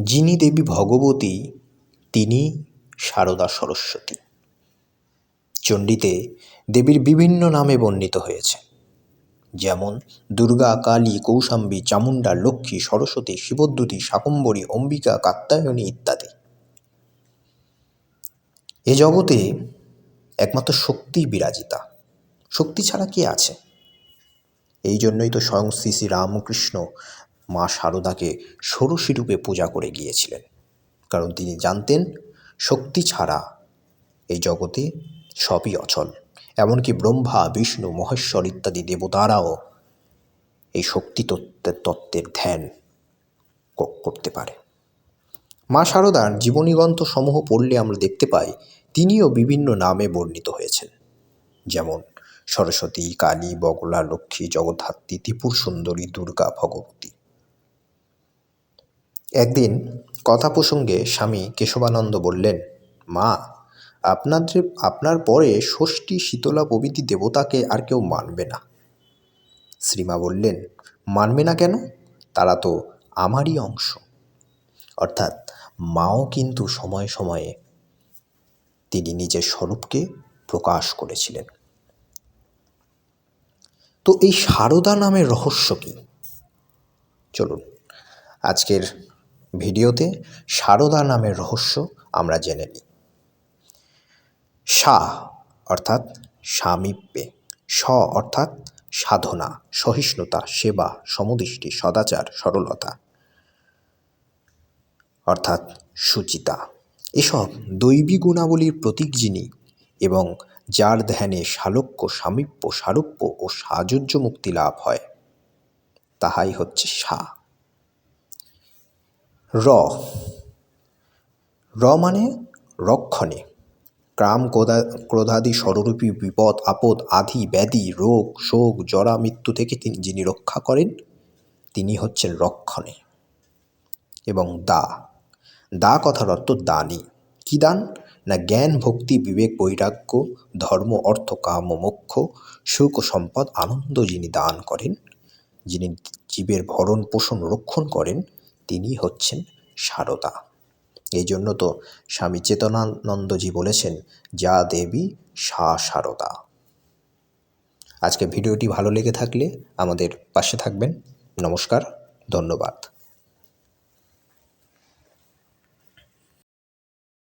যিনি দেবী ভগবতী, তিনি সারদা সরস্বতী। চণ্ডীতে দেবীর বিভিন্ন নামে বর্ণিত হয়েছে। যেমন, দুর্গা, কালী, কৌশাম্বী, চামুণ্ডা, লক্ষ্মী, সরস্বতী, শিবদ্যুতি, শাকম্বরী, অম্বিকা, কাত্যায়নী ইত্যাদি। এ জগতে একমাত্র শক্তি বিরাজিতা। শক্তি ছাড়া কি আছে? এই জন্যই তো স্বয়ং শ্রী শ্রী রামকৃষ্ণ মা শারদাকে ষোড়শী রূপে পূজা করে গিয়েছিলেন। কারণ তিনি জানতেন, শক্তি ছাড়া এই জগতে সবই অচল। এমনকি ব্রহ্মা, বিষ্ণু, মহেশ্বর ইত্যাদি দেবতারাও এই শক্তি তত্ত্বের তত্ত্বের ধ্যান করতে পারে। মা শারদার জীবনীগ্রন্থ সমূহ পড়লে আমরা দেখতে পাই, তিনিও বিভিন্ন নামে বর্ণিত হয়েছেন। যেমন, সরস্বতী, কালী, বগলা, লক্ষ্মী, জগদ্ধাত্রী, ত্রিপুর সুন্দরী, দুর্গা, ভগবতী। একদিন কথা প্রসঙ্গে স্বামী কেশবানন্দ বললেন, মা আপনাদের আপনার পরে ষষ্ঠী শীতলা প্রভৃতি দেবতাকে আর কেউ মানবে না। শ্রীমা বললেন, মানবে না কেন? তারা তো আমারই অংশ। অর্থাৎ মাও কিন্তু সময়ে সময়ে তিনি নিজের স্বরূপকে প্রকাশ করেছিলেন। তো এই সারদা নামের রহস্য কী? চলুন, আজকের ভিডিওতে সারদা নামের রহস্য আমরা জেনে নিই। সা অর্থাৎ সামীপ্যে। স অর্থাৎ সাধনা, সহিষ্ণুতা, সেবা, সমদৃষ্টি, সদাচার, সরলতা অর্থাৎ সুচিতা। এসব দৈবী গুণাবলীর প্রতীক যিনি এবং যার ধ্যানে শালক্য, সামীপ্য, সারূপ্য ও সাযুজ্য মুক্তি লাভ হয়, তাহাই হচ্ছে সা। র। র মানে রক্ষণে। কাম ক্রোধা, ক্রোধাদি স্বরূপী বিপদ, আপদ আধি ব্যাধি, রোগ, শোক, জরা, মৃত্যু থেকে তিনি যিনি রক্ষা করেন, তিনি হচ্ছেন রক্ষণে। এবং দা। দা কথার অর্থ দানী। কী দান? না জ্ঞান, ভক্তি, বিবেক, বৈরাগ্য, ধর্ম, অর্থ, কাম, মোক্ষ, সুখ, সম্পদ, আনন্দ যিনি দান করেন, যিনি জীবের ভরণ পোষণ রক্ষণ করেন তিনি হচ্ছেন সারদা। এই জন্য তো স্বামী চেতনানন্দজি বলেছেন, যা দেবী, সা সারদা। আজকে ভিডিওটি ভালো লেগে থাকলে আমাদের পাশে থাকবেন। নমস্কার, ধন্যবাদ।